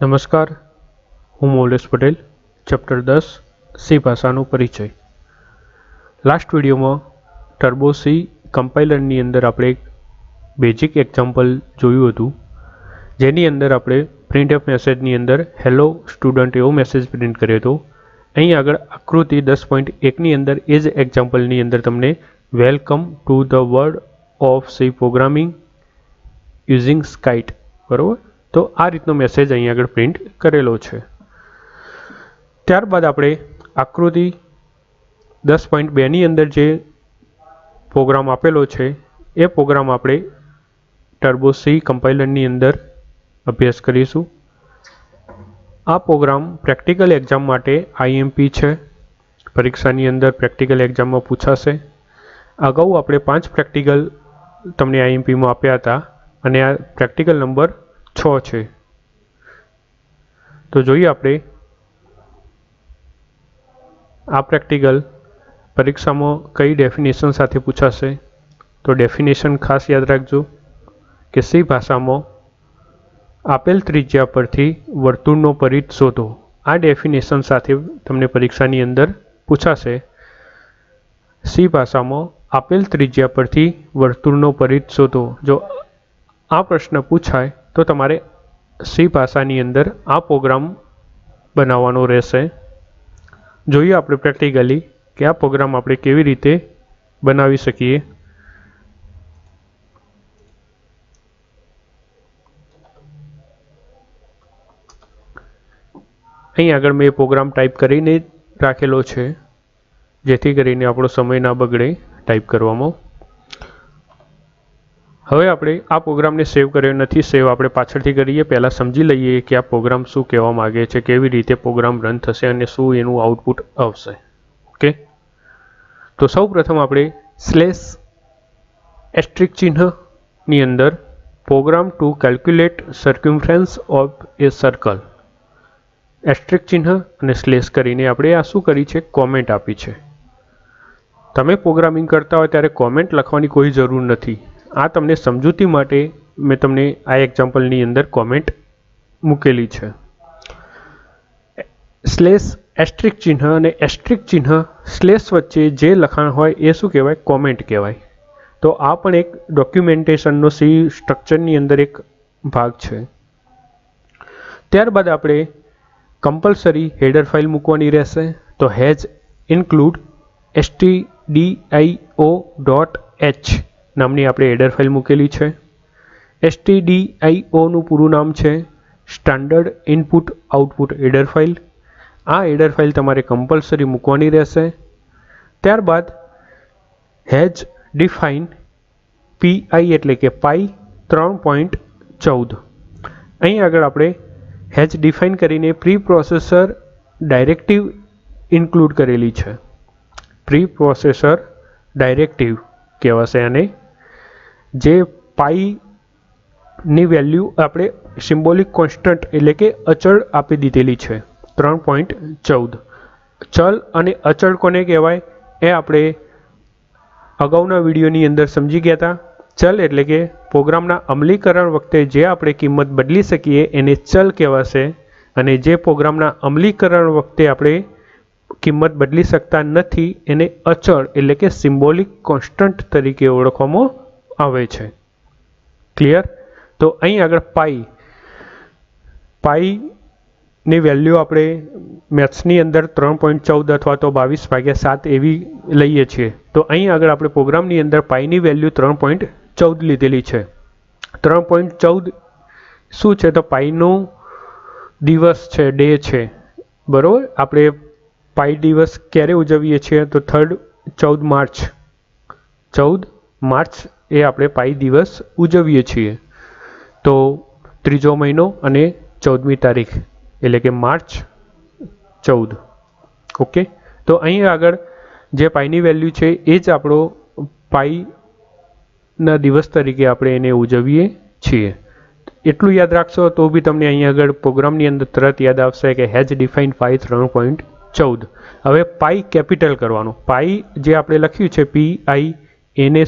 નમસ્કાર, હું મૌલેશ પટેલ, ચેપ્ટર દસ, સી ભાષાનો પરિચય. લાસ્ટ વિડીયોમાં ટર્બો સી કમ્પાઇલરની અંદર આપણે એક બેઝિક એક્ઝામ્પલ જોયું હતું, જેની અંદર આપણે પ્રિન્ટ ઓફ મેસેજની અંદર હેલો સ્ટુડન્ટ એવો મેસેજ પ્રિન્ટ કર્યો હતો. અહીં આગળ આકૃતિ દસ પોઈન્ટ એકની અંદર એ જ એક્ઝામ્પલની અંદર તમને welcome to the world of C programming using SciTE બરાબર? તો આ રીતનો મેસેજ અહીં આગળ પ્રિન્ટ કરેલો છે. ત્યારબાદ આપણે આકૃતિ દસ પોઈન્ટ બેની અંદર જે પ્રોગ્રામ આપેલો છે, એ પ્રોગ્રામ આપણે ટર્બો સી કમ્પાઇલરની અંદર અભ્યાસ કરીશું. આ પ્રોગ્રામ પ્રેક્ટિકલ એક્ઝામ માટે આઈએમપી છે. પરીક્ષાની અંદર પ્રેક્ટિકલ એક્ઝામમાં પૂછાશે. અગાઉ આપણે પાંચ પ્રેક્ટિકલ તમને આઈએમપીમાં આપ્યા હતા અને આ પ્રેક્ટિકલ નંબર છ છે. તો જોઈએ આપણે આ પ્રેક્ટિકલ પરીક્ષામાં કઈ ડેફિનેશન સાથે પૂછાશે. તો ડેફિનેશન ખાસ યાદ રાખજો કે સી ભાષામાં આપેલ ત્રિજ્યા પરથી વર્તુળનો પરિઘ શોધો. આ ડેફિનેશન સાથે તમને પરીક્ષાની અંદર પૂછાશે. સી ભાષામાં આપેલ ત્રિજ્યા પરથી વર્તુળનો પરિઘ શોધો. જો આ પ્રશ્ન પૂછાય તો તમારે સી ભાષાની અંદર આ પ્રોગ્રામ બનાવવાનો રહેશે. જોઈએ આપણે પ્રેક્ટિકલી કે આ પ્રોગ્રામ આપણે કેવી રીતે બનાવી શકીએ. અહીં આગળ મેં પ્રોગ્રામ ટાઈપ કરીને રાખેલો છે, જેથી કરીને આપણો સમય ના બગડે ટાઈપ કરવામાં. હવે આપણે આ પ્રોગ્રામને સેવ કર્યો નથી, સેવ આપણે પાછળથી કરીએ, પહેલાં સમજી લઈએ કે આ પ્રોગ્રામ શું કહેવા માગે છે, કેવી રીતે પ્રોગ્રામ રન થશે અને શું એનું આઉટપુટ આવશે. ઓકે તો સૌ આપણે સ્લેશ એસ્ટ્રિક ચિહ્નની અંદર program to calculate circumference of a circle asterisk ચિહ્ન અને સ્લેશ કરીને આપણે આ શું કરી છે કોમેન્ટ આપી છે. તમે પ્રોગ્રામિંગ કરતા હોય ત્યારે કોમેન્ટ લખવાની કોઈ જરૂર નથી. આ તમને સમજૂતી માટે મેં તમને આ એક્ઝામ્પલની અંદર કોમેન્ટ મૂકેલી છે. સ્લેશ એસ્ટ્રિક ચિહ્ન અને એસ્ટ્રિક ચિહ્ન સ્લેશ વચ્ચે જે લખાણ હોય એ શું કહેવાય? કોમેન્ટ કહેવાય. તો આ પણ એક ડોક્યુમેન્ટેશનનો સી સ્ટ્રક્ચરની અંદર એક ભાગ છે. ત્યારબાદ આપણે કમ્પલસરી હેડર ફાઇલ મૂકવાની રહેશે. તો hash include STDIO dot H. નામની આપણે એડર ફાઇલ મૂકેલી છે. એસટીડીઆઈઓનું પૂરું નામ છે standard input output header file આ એડર ફાઇલ તમારે કમ્પલસરી મૂકવાની રહેશે. ત્યારબાદ હેજ ડિફાઇન પીઆઈ એટલે કે પાઈ ત્રણ પોઈન્ટ ચૌદ. અહીં આગળ આપણે હેજ ડિફાઇન કરીને પ્રી પ્રોસેસર ડાયરેક્ટિવ ઇન્ક્લુડ કરેલી છે. પ્રી પ્રોસેસર ડાયરેક્ટિવ કહેવાશે આને. જે પાઈની વેલ્યુ આપણે સિમ્બોલિક કોન્સ્ટન્ટ એટલે કે અચળ આપી દીધેલી છે, ત્રણ પોઈન્ટ ચૌદ. ચલ અને અચળ કોને કહેવાય? એ આપણે અગાઉના વિડીયોની અંદર સમજી ગયા હતા ચલ એટલે કે પ્રોગ્રામના અમલીકરણ વખતે જે આપણે કિંમત બદલી શકીએ એને ચલ કહેવાશે અને જે પ્રોગ્રામના અમલીકરણ વખતે આપણે કિંમત બદલી શકતા નથી એને અચળ એટલે કે સિમ્બોલિક કોન્સ્ટન્ટ તરીકે ઓળખવામાં આવે છે. ક્લિયર તો અહીં આગળ પાઈ પાઈની વેલ્યુ આપણે મેથ્સની અંદર ત્રણ પોઈન્ટ ચૌદ અથવા તો બાવીસ ભાગ્યા સાત એવી લઈએ છીએ. તો અહીં આગળ આપણે પ્રોગ્રામની અંદર પાઈની વેલ્યુ ત્રણ પોઈન્ટ ચૌદ લીધેલી છે. ત્રણ પોઈન્ટ ચૌદ શું છે? તો પાઈનો દિવસ છે ડે છે. બરાબર? આપણે પાઈ દિવસ ક્યારે ઉજવીએ છીએ? તો થર્ડ ચૌદ માર્ચ. ચૌદ માર્ચ એ આપણે પાઈ દિવસ ઉજવીએ છીએ. તો ત્રીજો મહિનો અને ચૌદમી તારીખ, એટલે કે માર્ચ ચૌદ. ઓકે? તો અહીં આગળ જે પાઈની વેલ્યુ છે, એ જ આપણો પાઈના દિવસ તરીકે આપણે એને ઉજવીએ છીએ. એટલું યાદ રાખશો તો બી તમને અહીં આગળ પ્રોગ્રામની અંદર તરત યાદ આવશે કે હેજ ડિફાઇન પાઈ ત્રણ પોઈન્ટ ચૌદ. હવે પાઈ કેપિટલ કરવાનું. પાઈ જે આપણે લખ્યું છે, પી આઈ એને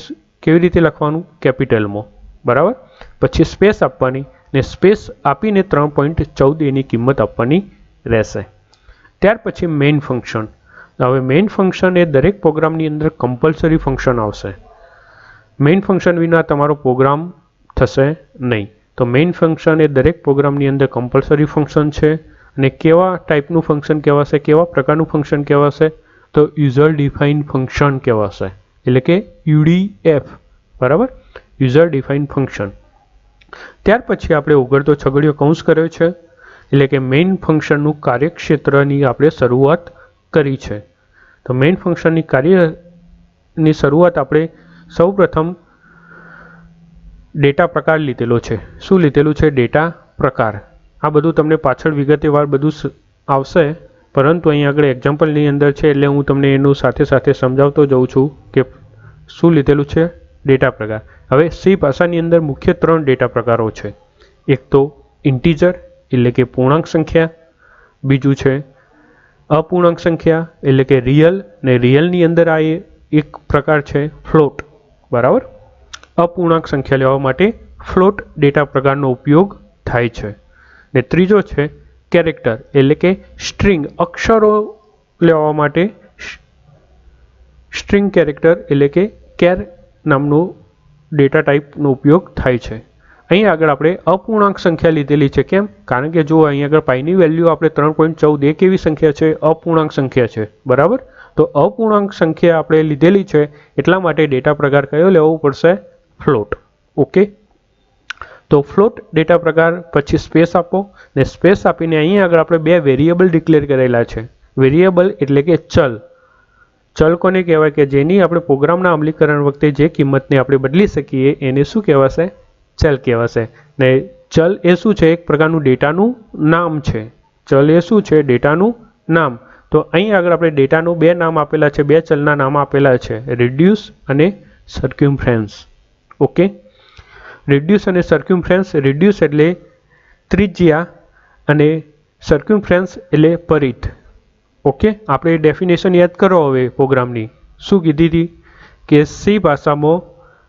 કેવી રીતે લખવાનું? કેપિટલમાં. બરાબર? પછી સ્પેસ આપવાની ને સ્પેસ આપીને ત્રણ પોઈન્ટ ચૌદ એની કિંમત આપવાની રહેશે. ત્યાર પછી મેઇન ફંક્શન. હવે મેઇન ફંક્શન એ દરેક પ્રોગ્રામની અંદર કમ્પલસરી ફંક્શન આવશે. મેઇન ફંક્શન વિના તમારો પ્રોગ્રામ થશે નહીં. તો મેઇન ફંક્શન એ દરેક પ્રોગ્રામની અંદર કમ્પલસરી ફંક્શન છે અને કેવા ટાઈપનું ફંક્શન કહેવાશે, કેવા પ્રકારનું ફંક્શન કહેવાશે? તો યુઝર ડિફાઇન ફંક્શન કહેવાશે. એટલે કે યુડીએફ. બરાબર? યુઝર ડિફાઇન ફંક્શન ત્યાર પછી આપણે ઓગળતો છગડીયો કૌંસ કર્યો છે. એટલે કે મેઇન ફંક્શનનું કાર્યક્ષેત્રની આપણે શરૂઆત કરી છે. તો મેઇન ફંક્શનની કાર્યની શરૂઆત આપણે સૌપ્રથમ ડેટા પ્રકાર લીધેલો છે. શું લીધેલું છે? ડેટા પ્રકાર. આ બધું તમને પાછળ વિગતેવાર બધું આવશે. પરંતુ અહીં આગળ એક્ઝામ્પલની અંદર છે એટલે હું તમને એનું સાથે સાથે સમજાવતો જઉં છું કે શું લીધેલું છે? ડેટા પ્રકાર. હવે સી ભાષાની અંદર મુખ્ય ત્રણ ડેટા પ્રકારો છે. એક તો ઇન્ટીજર, એટલે કે પૂર્ણાંક સંખ્યા. બીજું છે અપૂર્ણાંક સંખ્યા, એટલે કે રિયલ ને રિયલની અંદર આ એક પ્રકાર છે ફ્લોટ બરાબર? અપૂર્ણાંક સંખ્યા લેવા માટે ફ્લોટ ડેટા પ્રકારનો ઉપયોગ થાય છે. ને ત્રીજો છે કેરેક્ટર એટલે કે સ્ટ્રિંગ અક્ષરો લેવા માટે સ્ટ્રિંગ કેરેક્ટર એટલે કે કેર નામનું ડેટા ટાઈપનો ઉપયોગ થાય છે. અહીં આગળ આપણે અપૂર્ણાંક સંખ્યા લીધેલી છે કેમ? કારણ કે જો અહીં આગળ પાઈની વેલ્યુ આપણે ત્રણ પોઈન્ટ ચૌદ એક એવી સંખ્યા છે? અપૂર્ણાંક સંખ્યા છે. બરાબર? તો અપૂર્ણાંક સંખ્યા આપણે લીધેલી છે એટલા માટે ડેટા પ્રકાર કયો લેવો પડશે? ફ્લોટ ઓકે તો ફ્લોટ ડેટા પ્રકાર, પછી સ્પેસ આપો, ને સ્પેસ આપીને અહીં આગળ આપણે બે વેરિયેબલ ડિક્લેર કરેલા છે. વેરિયેબલ એટલે કે ચલ. ચલ કોને કહેવાય કે જેની આપણે પ્રોગ્રામના અમલીકરણ વખતે જે કિંમતને આપણે બદલી શકીએ, એને શું કહેવાશે? ચલ કહેવાશે. ને ચલ એ શું છે? એક પ્રકારનું ડેટાનું નામ છે. ચલ એ શું છે? ડેટાનું નામ. તો અહીં આગળ આપણે ડેટાનું બે નામ આપેલા છે, બે ચલના નામ આપેલા છે. રિડ્યુસ અને સર્ક્યુમફ્રેન્સ ઓકે રિડ્યુસ અને સર્ક્યુમફ્રેન્સ રિડ્યુસ એટલે ત્રિજ્યા અને સર્ક્યુમફ્રેન્સ એટલે પરિત ઓકે આપણે ડેફિનેશન યાદ કરો હવે પ્રોગ્રામની શું કીધી હતી? કે સી ભાષામાં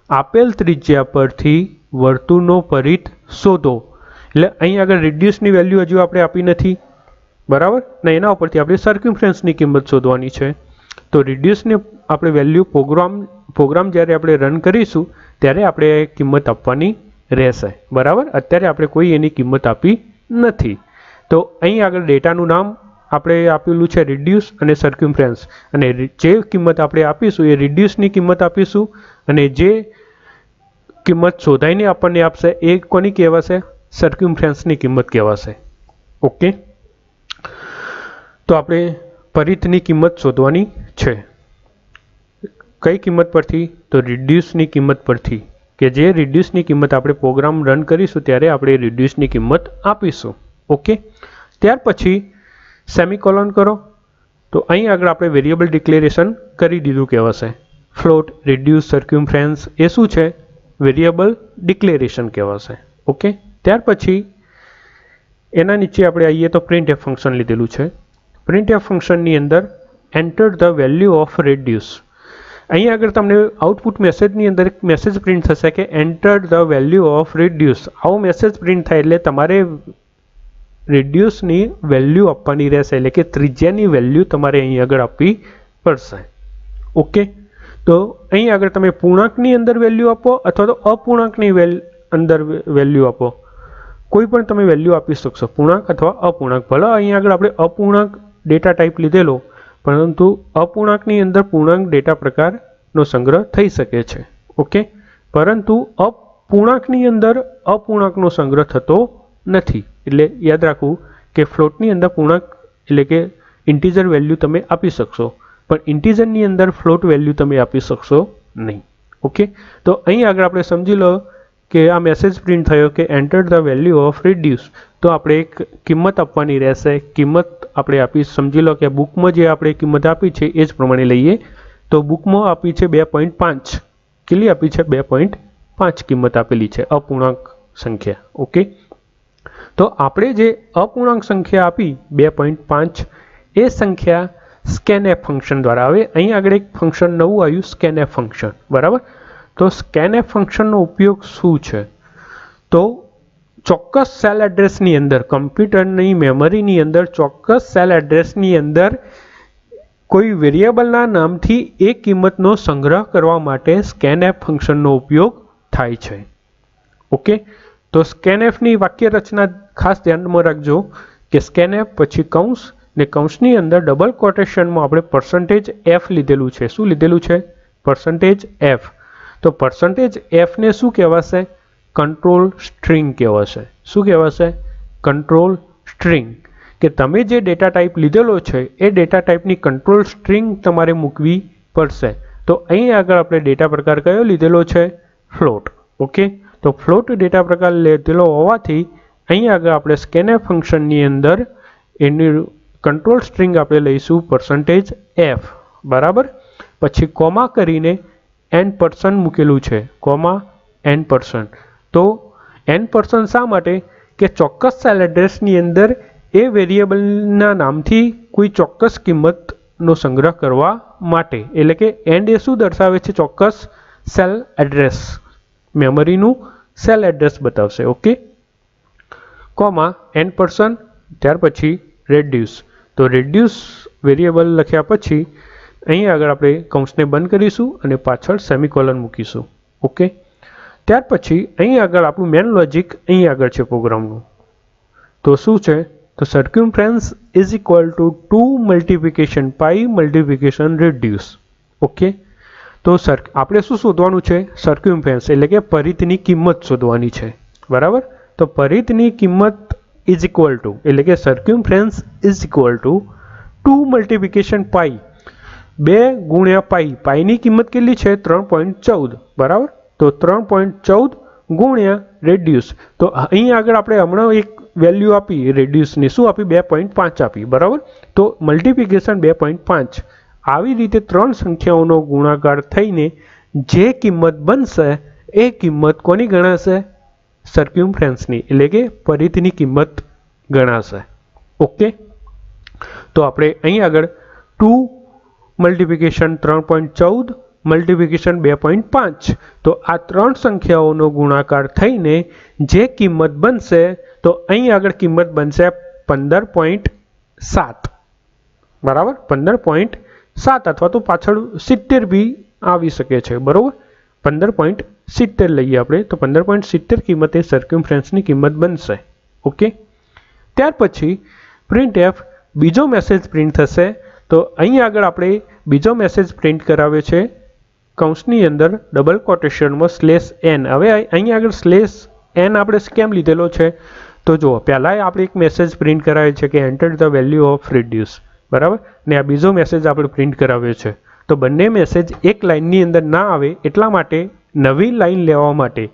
આપેલ ત્રિજ્યા પરથી વર્તુળનો પરિત શોધો. એટલે અહીં આગળ રિડ્યુસની વેલ્યુ હજુ આપણે આપી નથી. બરાબર? ને એના ઉપરથી આપણે સર્ક્યુમફ્રેન્સની કિંમત શોધવાની છે. તો રિડ્યુસને આપણે વેલ્યુ પ્રોગ્રામ પ્રોગ્રામ જ્યારે આપણે રન કરીશું, ત્યારે આપણે કિંમત આપવાની રહેશે. બરાબર? અત્યારે આપણે કોઈ એની કિંમત આપી નથી. તો અહીં આગળ ડેટાનું નામ આપણે આપેલું છે રિડ્યુસ અને સર્ક્યુમફ્રેન્સ અને જે કિંમત આપણે આપીશું, એ રિડ્યુસની કિંમત આપીશું. અને જે કિંમત શોધાઈને આપણને આપશે, એ કોની કહેવાશે? સર્ક્યુમફ્રેન્સની કિંમત કહેવાશે. ઓકે? તો આપણે પરિધની કિંમત શોધવાની છે. કઈ કિંમત પરથી? તો રિડ્યુસની કિંમત પરથી. કે જે રિડ્યુસની કિંમત આપણે પ્રોગ્રામ રન કરીશું, ત્યારે આપણે રિડ્યુસની કિંમત આપીશું. ઓકે ત્યાર પછી સેમિકોલોન કરો. તો અહીં આગળ આપણે વેરિયેબલ ડિક્લેરેશન કરી દીધું કહેવાશે. ફ્લોટ રિડ્યુસ સર્ક્યુમફ્રેન્સ એ શું છે? વેરિયેબલ ડિક્લેરેશન કહેવાશે. ઓકે ત્યાર પછી એના નીચે આપણે આવીએ તો પ્રિન્ટ એફ ફંક્શન લીધેલું છે. પ્રિન્ટ એફ ફંક્શનની અંદર enter the value of radius અહીં આગળ તમને આઉટપુટ મેસેજની અંદર એક મેસેજ પ્રિન્ટ થશે કે enter the value of radius આવો મેસેજ પ્રિન્ટ થાય એટલે તમારે રેડ્યુસની વેલ્યુ આપવાની રહેશે એટલે કે ત્રિજ્યાની વેલ્યુ તમારે અહીં આગળ આપવી પડશે. ઓકે તો અહીં આગળ તમે પૂર્ણાંકની અંદર વેલ્યુ આપો અથવા તો અપૂર્ણાંકની વેલ અંદર વેલ્યુ આપો. કોઈ પણ તમે વેલ્યુ આપી શકશો. પૂર્ણાંક અથવા અપૂર્ણાંક. ભલે અહીં આગળ આપણે અપૂર્ણાંક ડેટા ટાઈપ લીધેલો, પરંતુ અપૂર્ણાંકની અંદર પૂર્ણાંક ડેટા પ્રકારનો સંગ્રહ થઈ શકે છે. ઓકે પરંતુ અપૂર્ણાંકની અંદર અપૂર્ણાંકનો સંગ્રહ થતો નથી. એટલે યાદ રાખવું કે ફ્લોટની અંદર પૂર્ણાંક, એટલે કે ઇન્ટીજર વેલ્યુ તમે આપી શકશો, પણ ઇન્ટીજરની અંદર ફ્લોટ વેલ્યુ તમે આપી શકશો નહીં. ઓકે તો અહીં આગળ આપણે સમજી લો કે આ મેસેજ પ્રિન્ટ થયો કે enter the value of radius તો આપણે એક કિંમત આપવાની રહેશે. કિંમત આપણે આપી સમજી લો કે બુકમાં જે આપણે કિંમત આપી છે, એ જ પ્રમાણે લઈએ. તો બુકમાં આપી છે બે પોઈન્ટ પાંચ. કેટલી આપી છે? બે પોઈન્ટ પાંચ કિંમત આપેલી છે, અપૂર્ણાંક સંખ્યા. ઓકે? તો આપણે જે અપૂર્ણાંક સંખ્યા આપી, બે પોઈન્ટ પાંચ, એ સંખ્યા સ્કેનએફ ફંક્શન દ્વારા હવે અહીં આગળ એક ફંક્શન નવું આવ્યું સ્કેનએફ ફંક્શન બરાબર? તો સ્કેનએફ ફંક્શનનો ઉપયોગ શું છે? તો ચોક્કસ સેલ એડ્રેસની અંદર કમ્પ્યુટરની મેમરીની અંદર, ચોક્કસ સેલ એડ્રેસની અંદર કોઈ વેરિયેબલના નામથી એ કિંમતનો સંગ્રહ કરવા માટે સ્કેનએફ ફંક્શનનો ઉપયોગ થાય છે. ઓકે તો સ્કેનએફની વાક્ય રચના ખાસ ધ્યાનમાં રાખજો કે સ્કેનએફ પછી કૌંસ ને કૌંસની અંદર ડબલ કોટેશનમાં આપણે પર્સન્ટેજ એફ લીધેલું છે. શું લીધેલું છે? પર્સન્ટેજ એફ તો પર્સન્ટેજ એફને શું કહેવાશે? કંટ્રોલ સ્ટ્રિંગ કહેવાશે. શું કહેવાશે? કંટ્રોલ સ્ટ્રિંગ કે તમે જે ડેટા ટાઈપ લીધેલો છે, એ ડેટા ટાઈપની કંટ્રોલ સ્ટ્રિંગ તમારે મૂકવી પડશે. તો અહીં આગળ આપણે ડેટા પ્રકાર કયો લીધેલો છે? ફ્લોટ ઓકે તો ફ્લોટ ડેટા પ્રકાર લીધેલો હોવાથી અહીં આગળ આપણે સ્કેનર ફંક્શનની અંદર એની કંટ્રોલ સ્ટ્રિંગ આપણે લઈશું પર્સન્ટેજ એફ બરાબર? પછી કોમા કરીને એન પર્સન મૂકેલું છે. કોમા એન પર્સન તો એન પર્સન શા માટે? કે ચોક્કસ સેલ એડ્રેસની અંદર એ વેરિયેબલના નામથી કોઈ ચોક્કસ કિંમતનો સંગ્રહ કરવા માટે. એટલે કે એન્ડ એ શું દર્શાવે છે? ચોક્કસ સેલ એડ્રેસ મેમરીનું સેલ એડ્રેસ બતાવશે. ઓકે કોમા એન પર્સન ત્યાર પછી રેડ્યુસ તો રેડ્યુસ વેરિયેબલ લખ્યા પછી, અહીં આગળ આપણે કૌંસને બંધ કરીશું અને પાછળ સેમિકોલન મૂકીશું. ઓકે ત્યાર પછી અહીં આગળ આપણું મેન લોજિક અહીં આગળ છે પ્રોગ્રામનું તો શું છે? તો circumference is equal to two multiplication pi multiplication radius okay તો સર આપણે શું શોધવાનું છે? સર્ક્યુમ્ફરન્સ એટલે કે પરિતની કિંમત શોધવાની છે. બરાબર? તો પરિતની કિંમત ઇઝ ઇક્વલ ટુ એટલે કે circumference is equal to two multiplication pi બે ગુણ્યા પાઈ પાઈની કિંમત કેટલી છે? ત્રણ પોઈન્ટ ચૌદ. બરાબર? તો ત્રણ પોઈન્ટ ચૌદ ગુણ્યા રેડ્યુસ તો અહીં આગળ આપણે હમણાં એક વેલ્યુ આપી રેડ્યુસની શું આપી? બે પોઈન્ટ પાંચ આપી, બરાબર? તો મલ્ટિપ્લિકેશન બે પોઈન્ટ પાંચ. આવી રીતે ત્રણ સંખ્યાઓનો ગુણાકાર થઈને જે કિંમત બનશે, એ કિંમત કોની ગણાશે? સર્ક્યુમ્ફરન્સની એટલે કે પરિધની કિંમત ગણાશે. ઓકે? તો આપણે અહીં આગળ ટુ મલ્ટિપ્લિકેશન ત્રણ પોઈન્ટ ચૌદ મલ્ટિપ્લિકેશન બે પોઈન્ટ પાંચ. તો આ ત્રણ સંખ્યાઓનો ગુણાકાર થઈને જે કિંમત બનશે, તો અહીં આગળ કિંમત બનશે પંદર પોઈન્ટ સાત. બરાબર? પંદર પોઈન્ટ સાત અથવા તો પાછળ સિત્તેર બી આવી શકે છે. બરાબર? પંદર પોઈન્ટ સિત્તેર લઈએ આપણે, તો પંદર પોઈન્ટ સિત્તેર કિંમતે સર્ક્યુમ્ફરન્સની કિંમત બનશે. ઓકે? ત્યાર પછી પ્રિન્ટ એફ બીજો મેસેજ પ્રિન્ટ થશે. તો અહીં આગળ આપણે બીજો મેસેજ પ્રિન્ટ કરાવે છે. કૌંસની અંદર ડબલ કોટેશનમાં સ્લેશ એન હવે અહીં આગળ સ્લેશ એન આપણે કેમ લીધેલો છે? તો જુઓ, પહેલાં આપણે એક મેસેજ પ્રિન્ટ કરાવ્યો છે કે enter the value of radius બરાબર? ને આ બીજો મેસેજ આપણે પ્રિન્ટ કરાવ્યો છે. તો બંને મેસેજ એક લાઇનની અંદર ના આવે એટલા માટે નવી લાઈન લેવા માટે.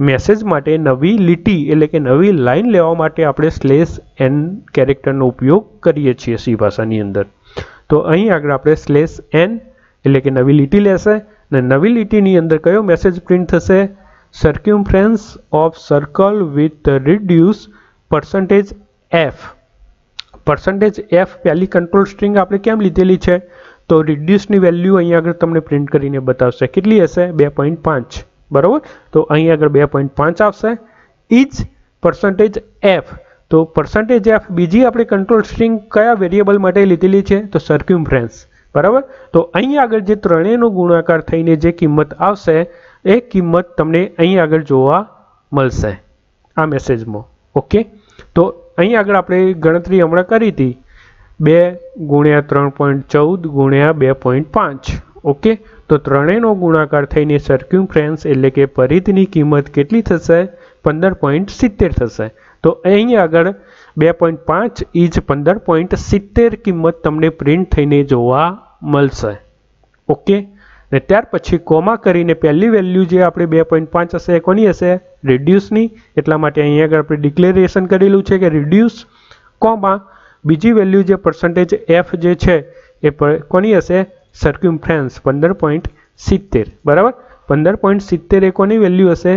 મેસેજ માટે નવી લીટી એટલે કે નવી લાઇન લેવા માટે આપણે સ્લેશ એન કેરેક્ટરનો ઉપયોગ કરીએ છીએ સી ભાષાની અંદર. તો અહીં આગળ આપણે સ્લેશ એન એટલે કે નવી લીટી લેશે ને નવી લીટીની અંદર કયો મેસેજ પ્રિન્ટ થશે? Circumference of circle with radius percentage F percentage F પહેલી કંટ્રોલ સ્ટ્રિંગ આપણે કેમ લીધેલી છે? તો રિડ્યુસની વેલ્યુ અહીં આગળ તમને પ્રિન્ટ કરીને બતાવશે. કેટલી હશે? બે પોઈન્ટ પાંચ. બરાબર? તો અહીં આગળ બે પોઈન્ટ પાંચ આવશે. ઇજ પર્સન્ટેજ એફ તો પર્સન્ટેજ એફ બીજી આપણે કંટ્રોલ સ્ટ્રિંગ કયા વેરિયેબલ માટે લીધેલી છે? તો સર્ક્યુમ્ફરન્સ બરાબર? તો અહીં આગળ જે ત્રણેયનો ગુણાકાર થઈને જે કિંમત આવશે, એ કિંમત તમને અહીં આગળ જોવા મળશે આ મેસેજમાં. ઓકે? તો અહીં આગળ આપણે ગણતરી હમણાં કરી હતી. બે ગુણ્યા ત્રણ પોઈન્ટ ચૌદ ગુણ્યા બે પોઈન્ટ પાંચ. ઓકે? તો ત્રણેયનો ગુણાકાર થઈને સર્ક્યુમ્ફરન્સ એટલે કે પરિધની કિંમત કેટલી થશે? પંદર પોઈન્ટ સિત્તેર થશે. તો અહીં આગળ બે પોઈન્ટ પાંચ ઇંચ પંદર પોઈન્ટ સિત્તેર કિંમત તમને પ્રિન્ટ થઈને જોવા મળશે. ઓકે ને ત્યાર પછી કોમા કરીને પહેલી વેલ્યુ જે આપણે બે પોઈન્ટ પાંચ હશે એ કોની હશે? રિડ્યુસની એટલા માટે અહીંયા આગળ આપણે ડિક્લેરેશન કરેલું છે કે રિડ્યુસ કોમા બીજી વેલ્યુ જે પર્સન્ટેજ એફ જે છે એ કોની હશે? સર્ક્યુમ્ફરન્સ પંદર પોઈન્ટ સિત્તેર. બરાબર? પંદર પોઈન્ટ સિત્તેર એ કોની વેલ્યુ હશે?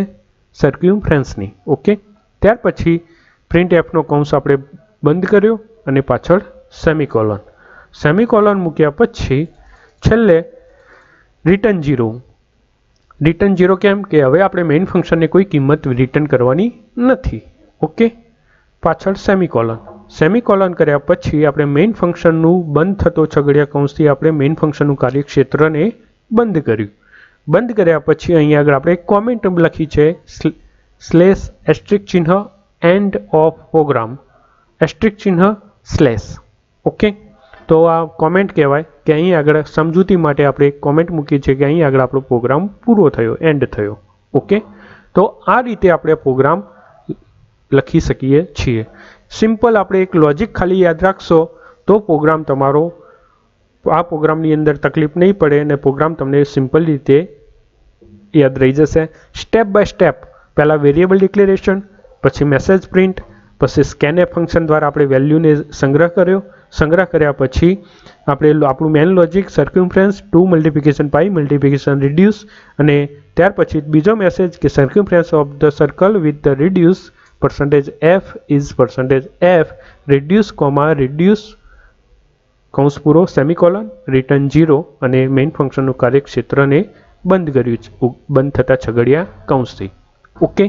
સર્ક્યુમ્ફરન્સની ઓકે ત્યાર પછી પ્રિન્ટ એફનો કૌંસ આપણે બંધ કર્યો અને પાછળ સેમિકોલન. સેમિકોલન મૂક્યા પછી છેલ્લે રિટર્ન ઝીરો. રિટર્ન ઝીરો કેમ? કે હવે આપણે મેઇન ફંક્શનને કોઈ કિંમત રિટર્ન કરવાની નથી. ઓકે પાછળ સેમિકોલન. સેમિકોલન કર્યા પછી આપણે મેઇન ફંક્શનનું બંધ થતો છગડિયા કૌંસથી આપણે મેઇન ફંક્શનનું કાર્યક્ષેત્રને બંધ કર્યું. બંધ કર્યા પછી અહીંયા આગળ આપણે કોમેન્ટ લખી છે સ્લેશ એસ્ટ્રિક ચિહ્ન એન્ડ ઓફ પ્રોગ્રામ એસ્ટ્રિક ચિહ્ન સ્લેશ ઓકે તો આ કોમેન્ટ કહેવાય કે અહીં આગળ સમજૂતી માટે આપણે એક કોમેન્ટ મૂકી છે કે અહીં આગળ આપણો પ્રોગ્રામ પૂરો થયો એન્ડ થયો. ઓકે તો આ રીતે આપણે પ્રોગ્રામ લખી શકીએ છીએ. સિમ્પલ આપણે એક લોજિક ખાલી યાદ રાખશો તો પ્રોગ્રામ તમારો, આ પ્રોગ્રામની અંદર તકલીફ નહીં પડે અને પ્રોગ્રામ તમને સિમ્પલ રીતે યાદ રહી જશે. સ્ટેપ બાય સ્ટેપ પહેલાં વેરિયેબલ ડિક્લેરેશન પછી મેસેજ પ્રિન્ટ પછી સ્કેનએફ ફંક્શન દ્વારા આપણે વેલ્યુને સંગ્રહ કર્યો. સંગ્રહ કર્યા પછી આપણે આપણું main logic circumference two multiplication pi multiplication radius અને ત્યાર પછી બીજો મેસેજ કે circumference of the circle with the radius percentage F is percentage F radius comma radius કૌંસ પૂરો સેમિકોલન રિટર્ન ઝીરો અને મેઇન ફંક્શનનું કાર્યક્ષેત્રને બંધ કર્યું છે. બંધ થતા છગડિયા કૌંસથી. ઓકે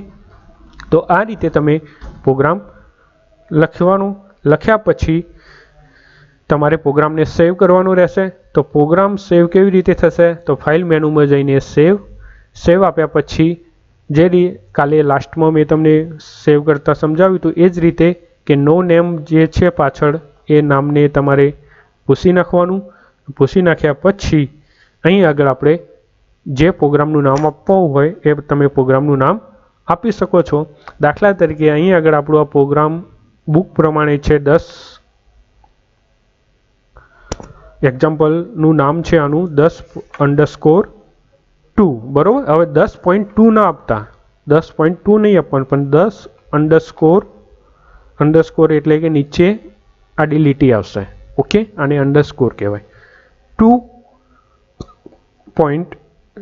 તો આ રીતે તમે પ્રોગ્રામ લખવાનું, લખ્યા પછી તમારે પ્રોગ્રામને સેવ કરવાનું રહેશે. તો પ્રોગ્રામ સેવ કેવી રીતે થશે? તો ફાઇલ મેનુમાં જઈને સેવ સેવ આપ્યા પછી જે કાલે લાસ્ટમાં મેં તમને સેવ કરતાં સમજાવ્યું હતું, એ જ રીતે કે નો નેમ જે છે પાછળ, એ નામને તમારે પૂછી નાખવાનું. પૂછી નાખ્યા પછી અહીં આગળ આપણે જે પ્રોગ્રામનું નામ આપવું હોય, એ તમે પ્રોગ્રામનું નામ આપી શકો છો. દાખલા તરીકે અહીં આગળ આપણો આ પ્રોગ્રામ બુક પ્રમાણે છે દસ. એક્ઝામ્પલનું નામ છે આનું, દસ અંડરસ્કોર ટુ બરાબર? હવે દસ પોઈન્ટ ટુ ના આપતા. દસ પોઈન્ટ ટુ નહીં આપવાનું, પણ દસ અંડરસ્કોર અંડરસ્કોર એટલે કે નીચે આડી લીટી આવશે. ઓકે આને અંડરસ્કોર કહેવાય. ટુ પોઈન્ટ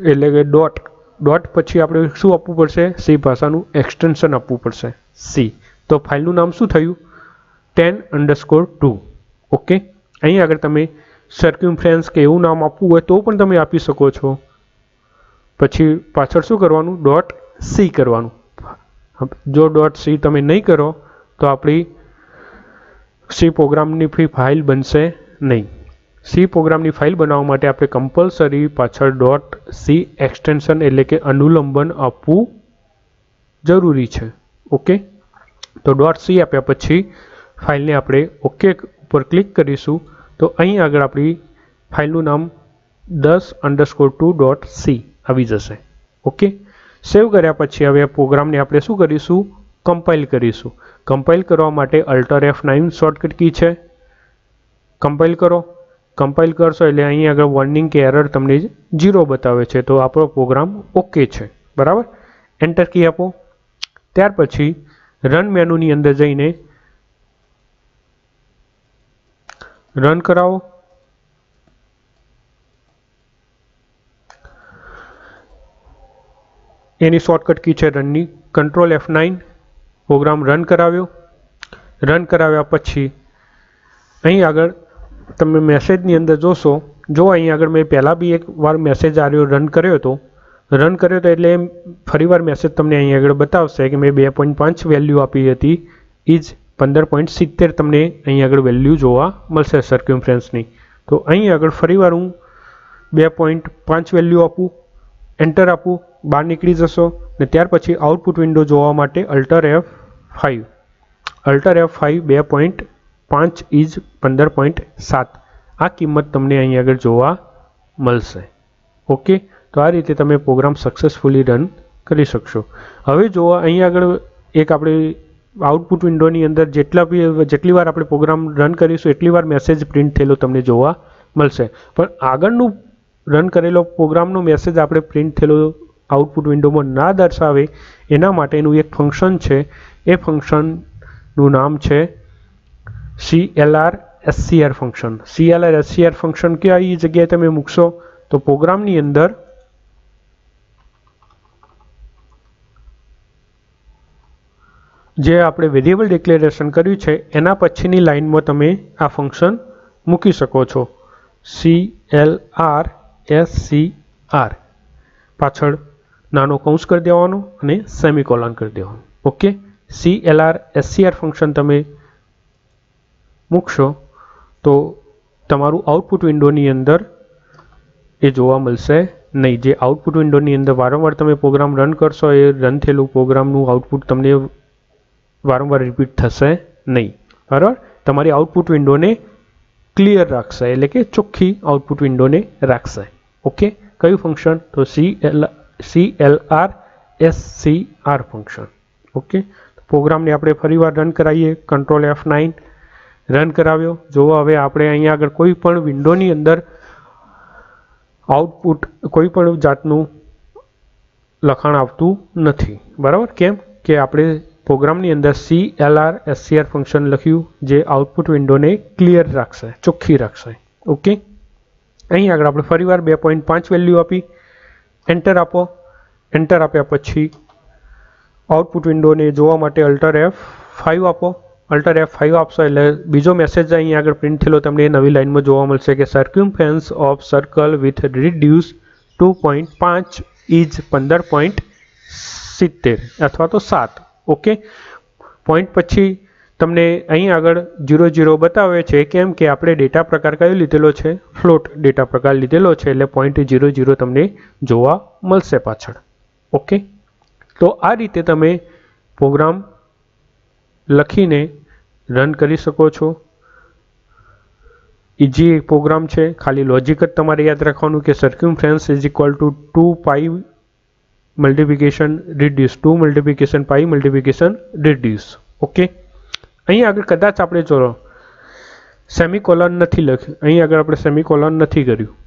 એટલે કે ડોટ ડોટ પછી આપણે શું આપવું પડશે? સી ભાષાનું એક્સટેન્શન આપવું પડશે. સી. તો ફાઇલનું નામ શું થયું? ટેન અંડરસ્કોર ટુ ઓકે અહીં આગળ તમે સર્ક્યુમફ્રેન્સ કે એવું નામ આપવું હોય તો પણ તમે આપી શકો છો. પછી પાછળ શું કરવાનું? ડોટ સી કરવાનું. જો ડોટ સી તમે નહીં કરો, તો આપણી સી પ્રોગ્રામની ફી ફાઇલ બનશે નહીં. સી પ્રોગ્રામની ફાઇલ બનાવવા માટે આપણે કમ્પલસરી પાછળ ડોટ સી એક્સટેન્શન એટલે કે અનુલંબન આપવું જરૂરી છે. ઓકે તો ડોટ સી આપ્યા પછી ફાઇલને આપણે ઓકે ઉપર ક્લિક કરીશું. તો અહીં આગળ આપણી ફાઇલનું નામ દસ અંડરસ્કોર ટુ ડોટ સી આવી જશે. ઓકે સેવ કર્યા પછી હવે પ્રોગ્રામને આપણે શું કરીશું? કમ્પાઇલ કરીશું. કમ્પાઇલ કરવા માટે alter F nine shortcut key છે. કમ્પાઇલ કરો. કમ્પાઇલ કરશો એટલે અહીં આગળ વોર્નિંગ કે એરર તમને જીરો બતાવે છે. તો આપણો પ્રોગ્રામ ઓકે છે. બરાબર? એન્ટર કી આપો. ત્યાર પછી રન મેનુની અંદર જઈને રન કરાવો. એની શોર્ટકટ કી છે રનની control F nine program run કરાવ્યો. રન કરાવ્યા પછી અહીં આગળ તમે મેસેજની અંદર જોશો, જો અહીં આગળ મેં પહેલાં બી એક વાર મેસેજ આવ્યો રન કર્યો હતો રન કર્યો હતો એટલે ફરીવાર મેસેજ તમને અહીં આગળ બતાવશે કે મેં બે પોઈન્ટ પાંચ વેલ્યુ આપી હતી એ પંદર પોઈન્ટ સિત્તેર તમને અહીં આગળ વેલ્યુ જોવા મળશે સર્ક્યુમ્ફરન્સની તો અહીં આગળ ફરીવાર હું બે પોઈન્ટ પાંચ વેલ્યુ આપું એન્ટર આપું, બહાર નીકળી જશો, ને ત્યાર પછી આઉટપુટ વિન્ડો જોવા માટે alter F five alter F five બે પોઈન્ટ પાંચ ઇજ પંદર પોઈન્ટ સાત. આ કિંમત તમને અહીં આગળ જોવા મળશે. ઓકે? તો આ રીતે તમે પ્રોગ્રામ સક્સેસફુલી રન કરી શકશો. હવે જોવા, અહીં આગળ એક આપણે આઉટપુટ વિન્ડોની અંદર જેટલા બી, જેટલી વાર આપણે પ્રોગ્રામ રન કરીશું, એટલી વાર મેસેજ પ્રિન્ટ થયેલો તમને જોવા મળશે. પણ આગળનું રન કરેલો પ્રોગ્રામનો મેસેજ આપણે પ્રિન્ટ થયેલો આઉટપુટ વિન્ડોમાં ના દર્શાવે, એના માટેનું એક ફંક્શન છે. એ ફંક્શનનું નામ છે C L R SCR function C L R SCR function ક્યાં એ જગ્યાએ તમે મૂકશો તો પ્રોગ્રામની અંદર જે આપણે વેરિયેબલ ડિક્લેરેશન કર્યું છે એના પછીની લાઇનમાં તમે આ ફંક્શન મૂકી શકો છો C L R S C R પાછળ નાનો કૌંસ કરી દેવાનો અને સેમિકોલન કરી દેવાનું okay C L R SCR function તમે મૂકશો, તો તમારું આઉટપુટ વિન્ડોની અંદર એ જોવા મળશે. નહીં, જે આઉટપુટ વિન્ડોની અંદર વારંવાર તમે પ્રોગ્રામ રન કરશો, એ રન થયેલું પ્રોગ્રામનું આઉટપુટ તમને વારંવાર રિપીટ થશે નહીં. બરાબર? તમારી આઉટપુટ વિન્ડોને ક્લિયર રાખશે, એટલે કે ચોખ્ખી આઉટપુટ વિન્ડોને રાખશે. ઓકે કયું ફંક્શન તો C L C L R S C R function okay પ્રોગ્રામને આપણે ફરીવાર રન કરાવીએ કંટ્રોલ એફ નાઇન રન કરાવ્યો. જુઓ, હવે આપણે અહીંયા આગળ કોઈ પણ વિન્ડોની અંદર આઉટપુટ કોઈ પણ જાતનું લખાણ આવતું નથી. બરાબર? કેમ? કે આપણે પ્રોગ્રામની અંદર C L R SCR function લખ્યું જે આઉટપુટ વિન્ડોને ક્લિયર રાખશે, ચોખ્ખી રાખશે. ઓકે અહીં આગળ આપણે ફરીવાર બે પોઈન્ટ પાંચ વેલ્યુ આપી. એન્ટર આપો. એન્ટર આપ્યા પછી આઉટપુટ વિન્ડોને જોવા માટે અલ્ટર એફ ફાઇવ આપો. અલ્ટર એફ ફાઇવ આપશો એટલે બીજો મેસેજ અહીં આગળ પ્રિન્ટ થયેલો તમને નવી લાઇનમાં જોવા મળશે કે circumference of circle with radius two point પાંચ ઇઝ પંદર પોઈન્ટ સિત્તેર અથવા તો સાત. ઓકે પોઈન્ટ પછી તમને અહીં આગળ જીરો જીરો બતાવે છે કેમ કે આપણે ડેટા પ્રકાર કયો લીધેલો છે? ફ્લોટ ડેટા પ્રકાર લીધેલો છે એટલે પોઈન્ટ જીરો જીરો તમને જોવા મળશે પાછળ. ઓકે તો આ રીતે તમે પ્રોગ્રામ લખીને રન કરી શકો છો. ઇઝી પ્રોગ્રામ છે, ખાલી લોજિક જ તમારે યાદ રાખવાનું કે circumference is equal to two pi multiplication radius two multiplication pi multiplication radius okay અહીં આગળ કદાચ આપણે જોડો સેમિકોલન નથી લખ્યું અહીં આગળ આપણે સેમિકોલન નથી કર્યું.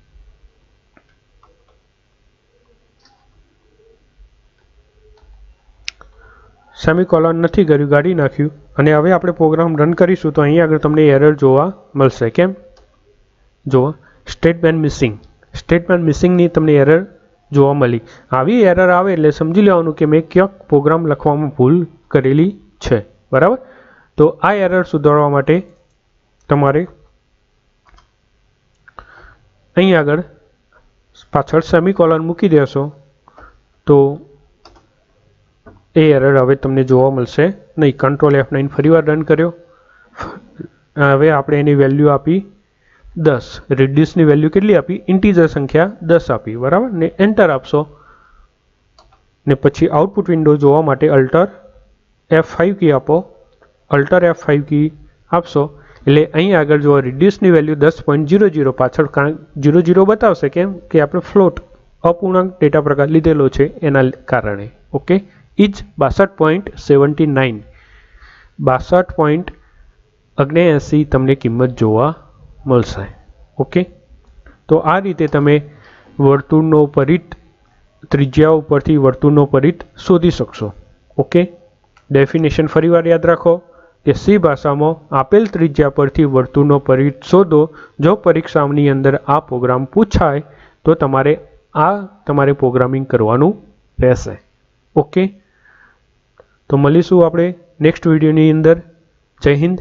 સેમિકોલન નથી કર્યું, ગાડી નાખ્યું. અને હવે આપણે પ્રોગ્રામ રન કરીશું, તો અહીં આગળ તમને એરર જોવા મળશે. કેમ? જુઓ સ્ટેટમેન્ટ મિસિંગ સ્ટેટમેન્ટ મિસિંગની તમને એરર જોવા મળી. આવી એરર આવે એટલે સમજી લેવાનું કે મેં ક્યાંક પ્રોગ્રામ લખવામાં ભૂલ કરેલી છે. બરાબર? તો આ એરર સુધારવા માટે તમારે અહીં આગળ પાછળ સેમિકોલન મૂકી દેશો. તો એ એરર હવે તમને જોવા મળશે. નહીં કંટ્રોલ એફ નાઇન ફરીવાર રન કર્યો. હવે આપણે એની વેલ્યુ આપી દસ. રિડ્યુસની વેલ્યુ કેટલી આપી? ઇન્ટીજર સંખ્યા દસ આપી. બરાબર? ને એન્ટર આપશો. ને પછી આઉટપુટ વિન્ડો જોવા માટે અલ્ટર એફ ફાઇવ કી આપો. અલ્ટર એફ ફાઇવ કી આપશો. એટલે અહીં આગળ જો રિડ્યુસની વેલ્યુ દસ પોઈન્ટ જીરો જીરો પાછળ જીરો જીરો બતાવશે કેમ? કે આપણે ફ્લોટ અપૂર્ણાંક ડેટા પ્રકાર લીધેલો છે એના કારણે. ઓકે ઇજ બાસઠ પોઈન્ટ સેવન્ટી નાઇન. બાસઠ પોઈન્ટ અગ્નેએંસી તમને કિંમત જોવા મળશે. ઓકે? તો આ રીતે તમે વર્તુળનો પરિત ત્રિજ્યા ઉપરથી વર્તુળનો પરિત શોધી શકશો. ઓકે? ડેફિનેશન ફરીવાર યાદ રાખો કે સી ભાષામાં આપેલ ત્રિજ્યા પરથી વર્તુળનો પરિત શોધો. જો પરીક્ષાની અંદર આ પ્રોગ્રામ પૂછાય, તો તમારે આ તમારે પ્રોગ્રામિંગ કરવાનું રહેશે. ઓકે? તો મળીશું આપણે નેક્સ્ટ વિડીયોની અંદર. જય હિન્દ.